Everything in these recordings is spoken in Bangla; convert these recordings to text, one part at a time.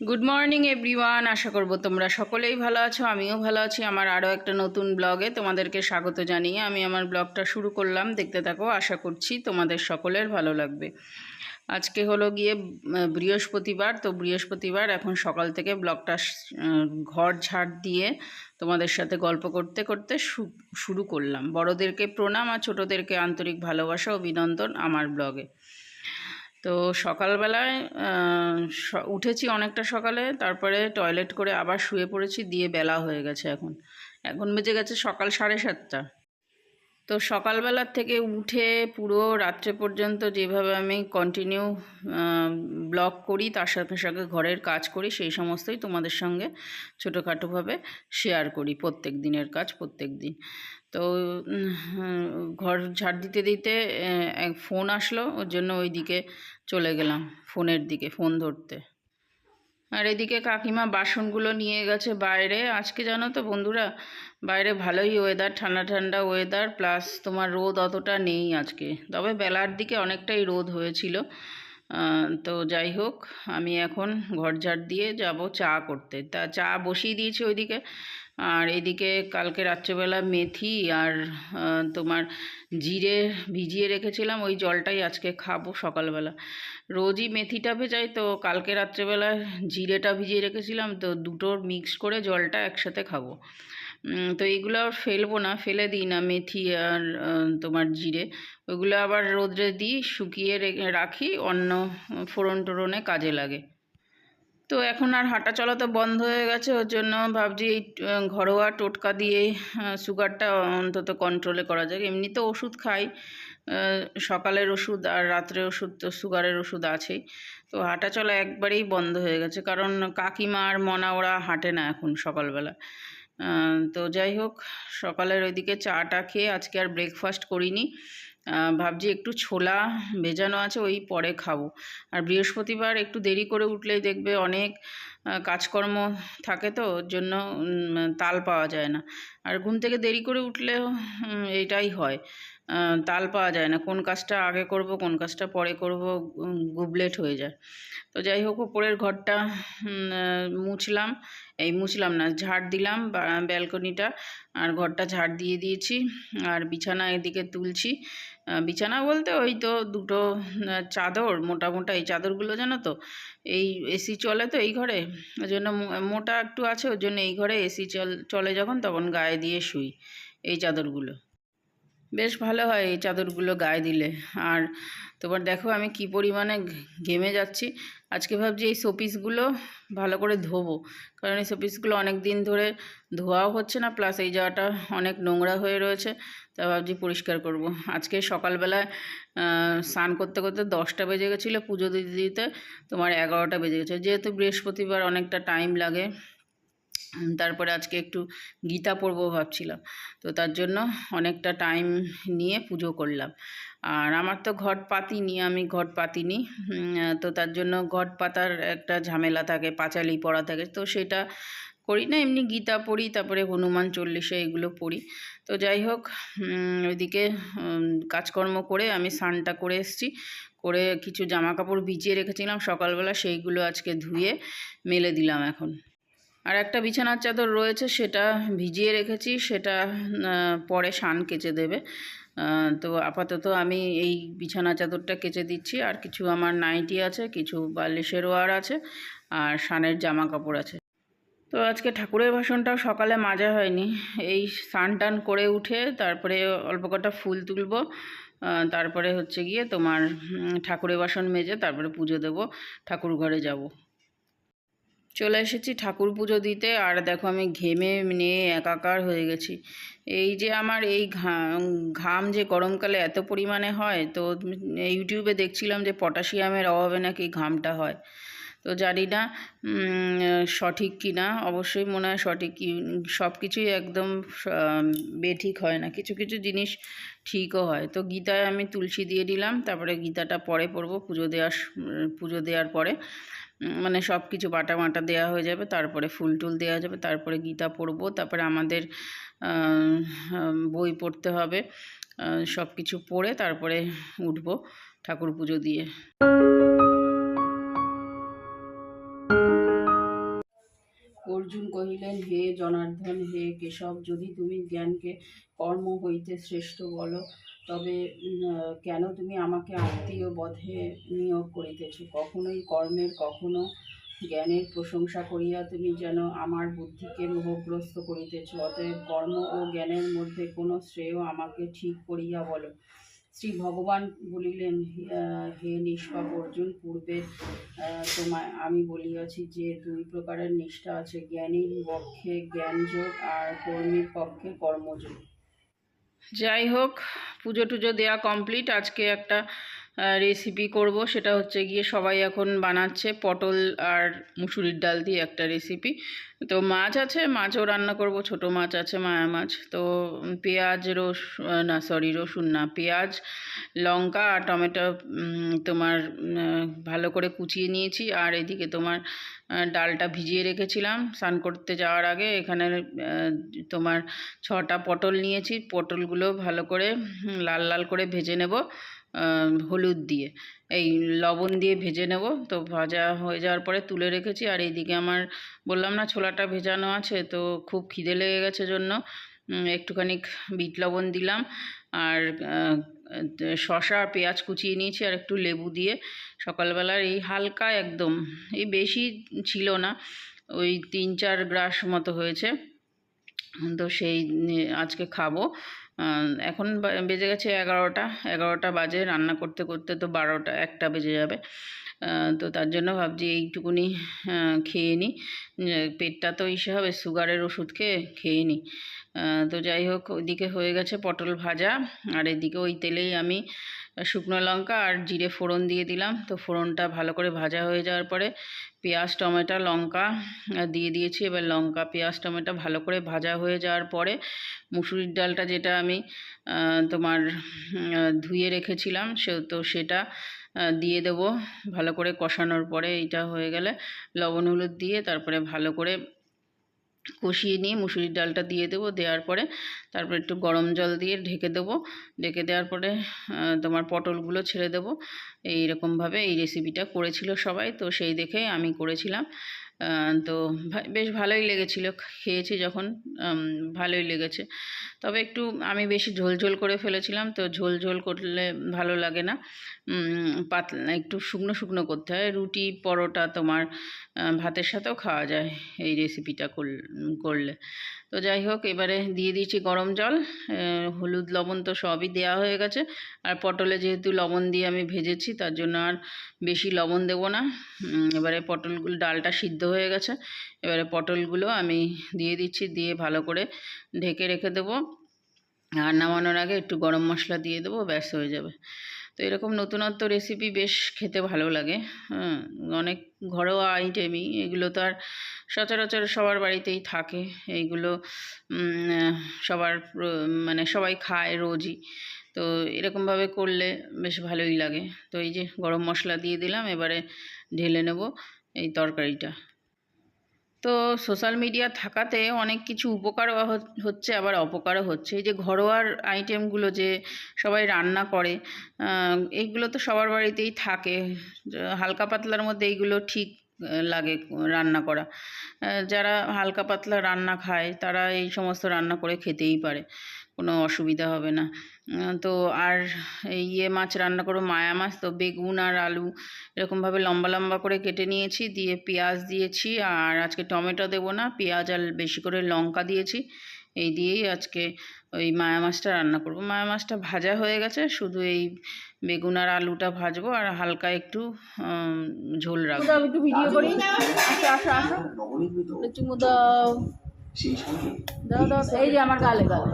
গুড মর্নিং এভরিওয়ান আশা করব তোমরা সকলেই ভালো আছো, আমিও ভালো আছি। আমার আরও একটা নতুন ব্লগে তোমাদেরকে স্বাগত জানিয়ে আমি আমার ব্লগটা শুরু করলাম। দেখতে থাকো, আশা করছি তোমাদের সকলের ভালো লাগবে। আজকে হলো গিয়ে বৃহস্পতিবার। তো বৃহস্পতিবার এখন সকাল থেকে ব্লগটা ঘর ঝাড় দিয়ে তোমাদের সাথে গল্প করতে করতে শুরু করলাম। বড়দেরকে প্রণাম আর ছোটোদেরকে আন্তরিক ভালোবাসা, অভিনন্দন আমার ব্লগে। তো সকালবেলায় উঠেছি অনেকটা সকালে, তারপরে টয়লেট করে আবার শুয়ে পড়েছি, দিয়ে বেলা হয়ে গেছে এখন। এখন বেজে গেছে সকাল সাড়ে সাতটা। তো সকালবেলার থেকে উঠে পুরো রাত্রে পর্যন্ত যেভাবে আমি কন্টিনিউ ব্লগ করি, তার সাথে সাথে ঘরের কাজ করি, সেই সমস্তই তোমাদের সঙ্গে ছোটোখাটোভাবে শেয়ার করি প্রত্যেক দিনের কাজ প্রত্যেক দিন। তো ঘর ঝাড় দিতে দিতে ফোন আসলো, ওর জন্য ওই দিকে চলে গেলাম, ফোনের দিকে, ফোন ধরতে। আর এদিকে কাকিমা বাসনগুলো নিয়ে গেছে বাইরে। আজকে জানো তো বন্ধুরা, বাইরে ভালোই ওয়েদার ঠান্ডা ঠান্ডা ওয়েদার প্লাস তোমার রোদ অতটা নেই আজকে। তবে বেলার দিকে অনেকটাই রোদ হয়েছিল। তো যাই হোক, আমি এখন ঘর ঝাড় দিয়ে যাব চা করতে। তা চা বসিয়ে দিয়েছি ওইদিকে। আর এদিকে কালকে রাত্রেবেলা মেথি আর তোমার জিরে ভিজিয়ে রেখেছিলাম, ওই জলটাই আজকে খাব সকালবেলা। রোজই মেথিটা ভেজাই তো, কালকে রাত্রেবেলা জিরেটা ভিজিয়ে রেখেছিলাম, তো দুটোর মিক্স করে জলটা একসাথে খাব। তো এইগুলো ফেলব না, ফেলে দিই না মেথি আর তোমার জিরে। ওইগুলো আবার রোদ্রে দিই, শুকিয়ে রেখে- রাখি, অন্য ফোড়ন টোড়নে কাজে লাগে। তো এখন আর হাঁটা চলা তো বন্ধ হয়ে গেছে, ওর জন্য ভাবছি এই ঘরোয়া টোটকা দিয়ে সুগারটা অন্তত কন্ট্রোলে করা যায় এমনিতে ওষুধ খাই সকালের ওষুধ আর রাত্রে ওষুধ তো সুগারের ওষুধ আছেই। তো হাঁটা চলা একবারেই বন্ধ হয়ে গেছে, কারণ কাকিমা আর মনা ওরা হাঁটে না এখন সকালবেলা। তো যাই হোক, সকালের ওইদিকে চাটা খেয়ে আজকে আর ব্রেকফাস্ট করিনি। ভাবছি একটু ছোলা ভেজানো আছে, ওই পরে খাব। আর বৃহস্পতিবার একটু দেরি করে উঠলেই দেখবে অনেক কাজকর্ম থাকে তো, ওর জন্য তাল পাওয়া যায় না। আর ঘুম থেকে দেরি করে উঠলেও এটাই হয়। তাল পাওয়া যায় না। কোন কাজটা আগে করব, কোন কাজটা পরে করব গুবলেট হয়ে যায়। তো যাই হোক উপরের ঘরটা মুছলাম। এই মুছলাম না, ঝাড় দিলাম ব্যালকনিটা। আর ঘরটা ঝাড় দিয়ে দিয়েছি। আর বিছানা এদিকে তুলছি। বিছানা বলতে ওই তো দুটো চাদর, মোটা মোটা এই চাদরগুলো জানো তো? এই এসি চলে তো এই ঘরে, ওই জন্য মোটা একটু আছে ওর জন্য এই ঘরে এসি চল, চলে যখন, তখন গায়ে দিয়ে শুই এই চাদরগুলো। বেশ ভালো হয় এই চাদরগুলো গায়ে দিলে। আর তোমার দেখো আমি কি পরিমাণে ঘেমে যাচ্ছি। আজকে ভাবছি এই শোপিসগুলো ভালো করে ধোবো। কারণ এই শোপিসগুলো অনেক দিন ধরে ধোয়াও হচ্ছে না, প্লাস এই জায়গাটা অনেক নোংরা হয়ে রয়েছে, তা ভাবছি পরিষ্কার করব। আজকে সকালবেলায় স্নান করতে করতে দশটা বেজে গেছিল, পুজো দিতে দিতে তোমার এগারোটা বেজে গেছে। যেহেতু বৃহস্পতিবার অনেকটা টাইম লাগে তারপরে আজকে একটু গীতা পড়ব ভাবছিলাম। তো তার জন্য অনেকটা টাইম নিয়ে পুজো করলাম। আর আমার তো ঘট পাতিনি আমি ঘট পাতিনি তো তার জন্য ঘট পাতার একটা ঝামেলা থাকে, পাঁচালি পড়া থাকে। তো সেটা করি না, এমনি গীতা পড়ি, তারপরে হনুমান চল্লিশে এগুলো পড়ি। তো যাই হোক ওইদিকে কাজকর্ম করে আমি স্নানটা করে এসেছি। করে কিছু জামা কাপড় ভিজিয়ে রেখেছিলাম, সকালবেলা সেইগুলো আজকে ধুয়ে মেলে দিলাম এখন। আর একটা বিছানার চাদর রয়েছে, সেটা ভিজিয়ে রেখেছি, সেটা পরে শান কেচে দেবে। তো আপাতত আমি এই বিছানা চাদরটা কেচে দিচ্ছি, আর কিছু আমার নাইটি আছে, কিছু বালিশের ওয়ার আছে, আর শানের জামা কাপড় আছে। তো আজকে ঠাকুরের বাসনটাও সকালে মাজা হয়নি। এই স্নান টান করে উঠে তারপরে অল্প কটা ফুল তুলবো তারপরে হচ্ছে গিয়ে তোমার ঠাকুরের বাসন মেজে তারপরে পুজো দেবো, ঠাকুর ঘরে যাব। চলে এসেছি ঠাকুর পুজো দিতে। আর দেখো আমি ঘেমে নিয়ে একাকার হয়ে গেছি। এই যে আমার এই ঘাম যে গরমকালে এত পরিমাণে হয়, তো ইউটিউবে দেখছিলাম যে পটাশিয়ামের অভাবে নাকি ঘামটা হয়। তো জানি না সঠিক কি না, অবশ্যই মনে হয় সঠিক কি। সব কিছুই একদম বেঠিক হয় না, কিছু কিছু জিনিস ঠিকও হয়। তো গীতায় আমি তুলসী দিয়ে দিলাম, তারপরে গীতাটা পরে পড়ব, পুজো দেওয়ার পুজো দেওয়ার পরে। মানে সব কিছু বাটা বাটা দেওয়া হয়ে যাবে, তারপরে ফুল টুল দেওয়া যাবে, তারপরে গীতা পড়ব, তারপরে আমাদের বই পড়তে হবে সব কিছু পড়ে তারপরে উঠবো ঠাকুর পুজো দিয়ে। অর্জুন কহিলেন, হে জনার্দন, হে কেশব, যদি তুমি জ্ঞানকে কর্ম হইতে শ্রেষ্ঠ বলো তবে কেন তুমি আমাকে আত্মীয় বধে নিয়োগ করিতেছ? কখনোই কর্মের, কখনো জ্ঞানের প্রশংসা করিয়া তুমি যেন আমার বুদ্ধিকে মোহগ্রস্ত করিতেছ। অতএব কর্ম ও জ্ঞানের মধ্যে কোনো শ্রেয় আমাকে ঠিক করিয়া বলো। শ্রী ভগবান বলিলেন, হে নিষ্পাপ অর্জুন, পূর্বে তোমায় আমি বলিয়াছি যে দুই প্রকারের নিষ্ঠা আছে, জ্ঞানীর পক্ষে জ্ঞানযোগ আর কর্মীর পক্ষে কর্মযোগ। যাই হোক পুজো টুজো দেওয়া কমপ্লিট আজকে একটা রেসিপি করব। সেটা হচ্ছে গিয়ে সবাই এখন বানাচ্ছে পটল আর মুসুরির ডাল দিয়ে একটা রেসিপি তো মাছ আছে, মাছও রান্না করব, ছোট মাছ আছে, মায়া মাছ। তো পেঁয়াজ, রস না সরি রসুন না, পেঁয়াজ, লঙ্কা আর টমেটো তোমার ভালো করে কুচিয়ে নিয়েছি। আর এদিকে তোমার ডালটা ভিজিয়ে রেখেছিলাম স্নান করতে যাওয়ার আগে। এখানে তোমার ছটা পটল নিয়েছি। পটলগুলো ভালো করে লাল লাল করে ভেজে নেব। হলুদ দিয়ে। এই লবণ দিয়ে ভেজে নেব। তো ভাজা হয়ে যাওয়ার পরে তুলে রেখেছি। আর এইদিকে আমার বললাম, না, ছোলাটা ভেজানো আছে। তো খুব খিদে লেগে গেছে জন্য একটুখানি বিট লবণ দিলাম। আর শসা আর পেঁয়াজ কুচিয়ে নিয়েছি আর একটু লেবু দিয়ে। সকালবেলার এই হালকা একদম, এই বেশি ছিল না, ওই তিন চার গ্রাস মতো হয়েছে। তো সেই, আজকে খাব। এখন বেজে গেছে এগারোটা এগারোটা বাজে, রান্না করতে করতে তো বারোটা, একটা বেজে যাবে। তো তার জন্য ভাবছি এইটুকুনি খেয়ে নিই পেটটা তো ইসে হবে, সুগারের ওষুধ খেয়ে খেয়ে নিই তো যাই হোক, ওইদিকে হয়ে গেছে পটল ভাজা, আর এদিকে ওই তেলেই আমি শুকনো লঙ্কা আর জিরে ফোড়ন দিয়ে দিলাম। তো ফোড়নটা ভালো করে ভাজা হয়ে যাওয়ার পরে পেঁয়াজ, টমেটো, লঙ্কা দিয়ে দিয়েছি। এবার লঙ্কা, পেঁয়াজ, টমেটো ভালো করে ভাজা হয়ে যাওয়ার পরে মুসুরির ডালটা যেটা আমি তোমার ধুয়ে রেখেছিলাম, সে, তো সেটা দিয়ে দেবো। ভালো করে কষানোর পরে এইটা হয়ে গেলে লবণ, হলুদ দিয়ে তারপরে ভালো করে কষিয়ে নিয়ে মুসুরির ডালটা দিয়ে দেবো। দেওয়ার পরে তারপরে একটু গরম জল দিয়ে ঢেকে দেবো। ঢেকে দেওয়ার পরে তোমার পটলগুলো ছেড়ে দেবো। এইরকমভাবে এই রেসিপিটা করেছিল সবাই। তো সেই দেখে আমি করেছিলাম। তো বেশ ভালোই লেগেছিল। খেয়েছি যখন ভালোই লেগেছে। তবে একটু আমি বেশি ঝোল ঝোল করে ফেলেছিলাম। তো ঝোল ঝোল করলে ভালো লাগে না। পাতলা, একটু শুকনো শুকনো করতে হয়। রুটি, পরোটা তোমার ভাতের সাথেও খাওয়া যায় এই রেসিপিটা করলে। তো যাই হোক, এবারে দিয়ে দিয়েছি গরম জল হলুদ, লবণ তো সবই দেওয়া হয়ে গেছে। আর পটলে যেহেতু লবণ দিয়ে আমি ভেজেছি, তার জন্য আর বেশি লবণ দেবো না। এবারে পটলগুলো, ডালটা সিদ্ধ হয়ে গেছে। এবারে পটলগুলো আমি দিয়ে দিচ্ছি, দিয়ে ভালো করে ঢেকে রেখে দেবো। আর নামানোর আগে একটু গরম মশলা দিয়ে দেবো, ব্যাস হয়ে যাবে। তো এরকম নতুনত্ব রেসিপি বেশ খেতে ভালো লাগে। হ্যাঁ অনেক ঘরোয়া আইটেমই এগুলো তো আর সচরাচর সবার বাড়িতেই থাকে। এইগুলো সবার মানে সবাই খায় রোজই। তো এরকমভাবে করলে বেশ ভালোই লাগে। তো এই যে গরম মশলা দিয়ে দিলাম, এবারে ঢেলে নেব এই তরকারিটা। তো সোশ্যাল মিডিয়া থাকাতে অনেক কিছু উপকারও হচ্ছে, আবার অপকারও হচ্ছে। এই যে ঘরোয়ার আইটেমগুলো যে সবাই রান্না করে এইগুলো তো সবার বাড়িতেই থাকে। হালকা পাতলার মধ্যে এইগুলো ঠিক লাগে রান্না করা। যারা হালকা পাতলা রান্না খায়, তারা এই সমস্ত রান্না করে খেতেই পারে। কোনো অসুবিধা হবে না। তো আর এই ইয়ে মাছ রান্না করো মায়া মাছ তো বেগুন আর আলু। এরকমভাবে লম্বা লম্বা করে কেটে নিয়েছি দিয়ে পেঁয়াজ দিয়েছি আর আজকে টমেটো দেবো না পেঁয়াজ আর বেশি করে লঙ্কা দিয়েছি। এই দিয়েই আজকে ওই মায়া মাছটা রান্না করব। মায়া মাছটা ভাজা হয়ে গেছে শুধু এই বেগুন আর আলুটা ভাজবো আর হালকা একটু ঝোল রাখব। আমি একটু ভিডিও করি। আসো আসো দাও দাও এই যে আমার গালে গালে।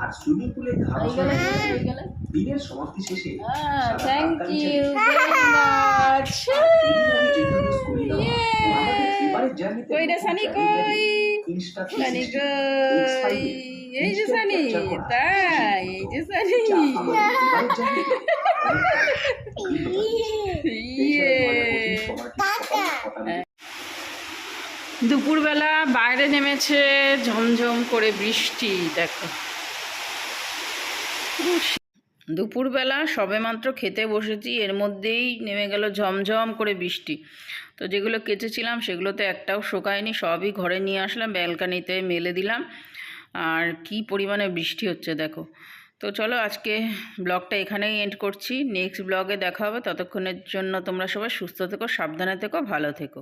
আর সুইমিং পুলে এই দিনের সমাপ্তি শেষে থ্যাংক ইউ ভেরি সানি কই সানি কই এই যে সানি তাই এই যে সানি ইয়ে দুপুরবেলা বাইরে নেমেছে ঝমঝম করে বৃষ্টি দেখো। দুপুরবেলা সবেমাত্র খেতে বসেছি, এর মধ্যেই নেমে গেল ঝমঝম করে বৃষ্টি। তো যেগুলো কেচেছিলাম সেগুলো তো একটাও শোকায়নি, সবই ঘরে নিয়ে আসলাম, ব্যালকানিতে মেলে দিলাম। আর কি পরিমাণে বৃষ্টি হচ্ছে দেখো। তো চলো আজকে ব্লগটা এখানেই এন্ড করছি। নেক্সট ব্লগে দেখা হবে, ততক্ষণের জন্য তোমরা সবাই সুস্থ থেকো, সাবধানে থেকো, ভালো থেকো।